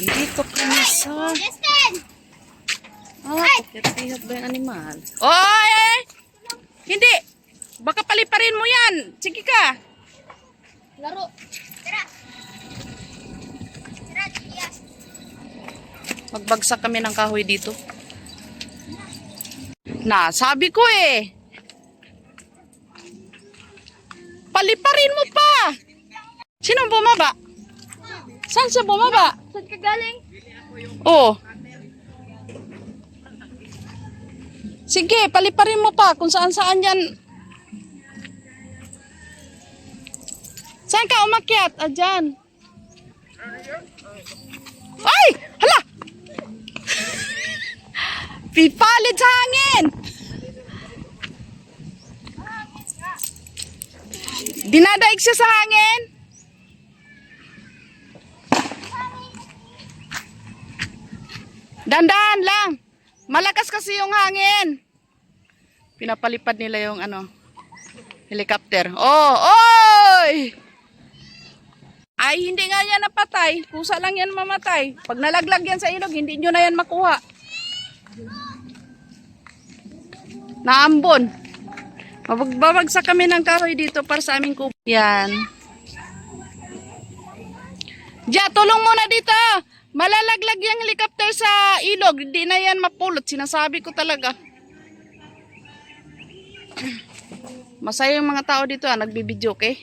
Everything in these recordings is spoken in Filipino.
Andito kami sa... Justin! Ah, pagkatihap ba yung animal? Oy! Hindi! Baka paliparin mo yan! Sige ka! Laro. Tara. Tara, Tia. Magbagsak kami ng kahoy dito. Na, sabi ko eh. Paliparin mo pa! Sino bumaba? Saan siya bumaba? Saan ka galing? Oh. Sige, paliparin mo pa kung saan saan yan. Saan ka umakyat? Ah, dyan. Ay! Hala! Pipalit sa hangin! Dinadaig siya sa hangin? Dandan lang. Malakas kasi yung hangin. Pinapalipad nila yung ano, helicopter. Oh, oy! Ay, hindi nga yan napatay. Kusa lang yan mamatay. Pag nalaglag yan sa ilog, hindi nyo na yan makuha. Naambon. Mabagbabagsak kami ng kahoy dito para sa aming kubo. Yan. Ja, tulong muna dito. Malalaglag yung helicopter sa ilog. Hindi na yan mapulot. Sinasabi ko talaga. Masaya yung mga tao dito ah. Nagbibidyo, okay?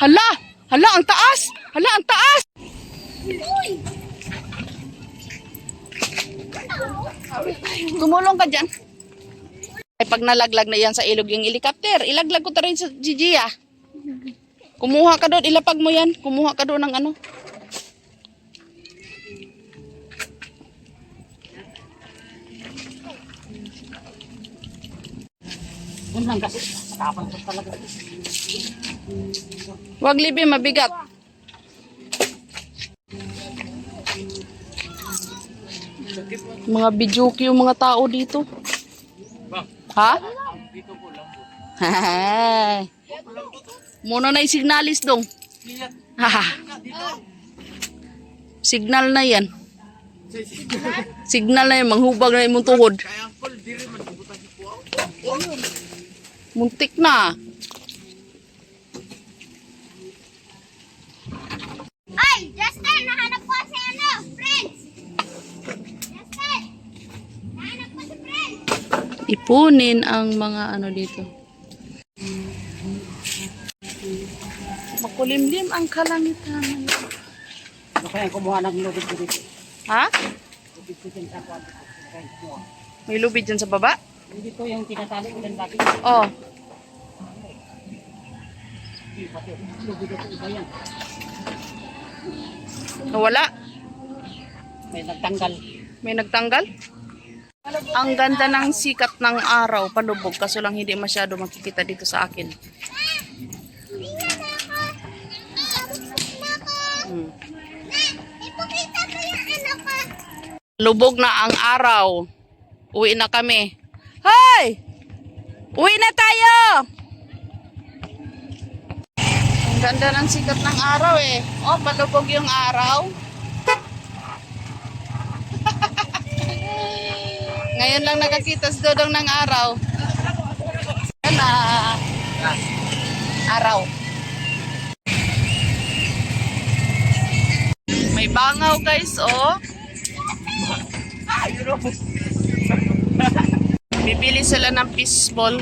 Hala! Hala, ang taas! Hala, ang taas! Tumulong ka dyan. Ay, pag nalaglag na yan sa ilog yung helicopter, ilaglag ko ta rin sa Gigi ah. Kumuha ka doon, ilapag mo yan. Kumuha ka doon ng ano. Yun lang kasi. Matapang ko talaga. Wag libi, mabigat. Mga bijuki yung mga tao dito. Ha? Hahay. Muna na yung signalis dong. Haha. Signal na yan. Signal na yan, manghubag na yung tuhod. Muntik na. Ay, Justin! Nahanap ko si ano, friends! Justin! Nahanap ko si friends! Ipunin ang mga ano dito. Makulimlim ang kalangitan. Ano kaya kumuha ng lubid dito? Ha? Lubid kumuha. May lubid dyan sa baba? Hindi ko yung tinatali ko. Oh. Lubid ko iba yan. Nawala? May nagtanggal. May nagtanggal? Ang ganda ng sikat ng araw, palubog, kaso lang hindi masyado makikita dito sa akin. Hmm. Lubog na ang araw. Uwi na kami. Hoy! Uwi na tayo! Ang ganda ng sikat ng araw eh. Oh, palubog yung araw. Ngayon lang nakakita si Dodong ng araw. Na. Araw. May bangaw guys, oh. Bibili sila ng fishball.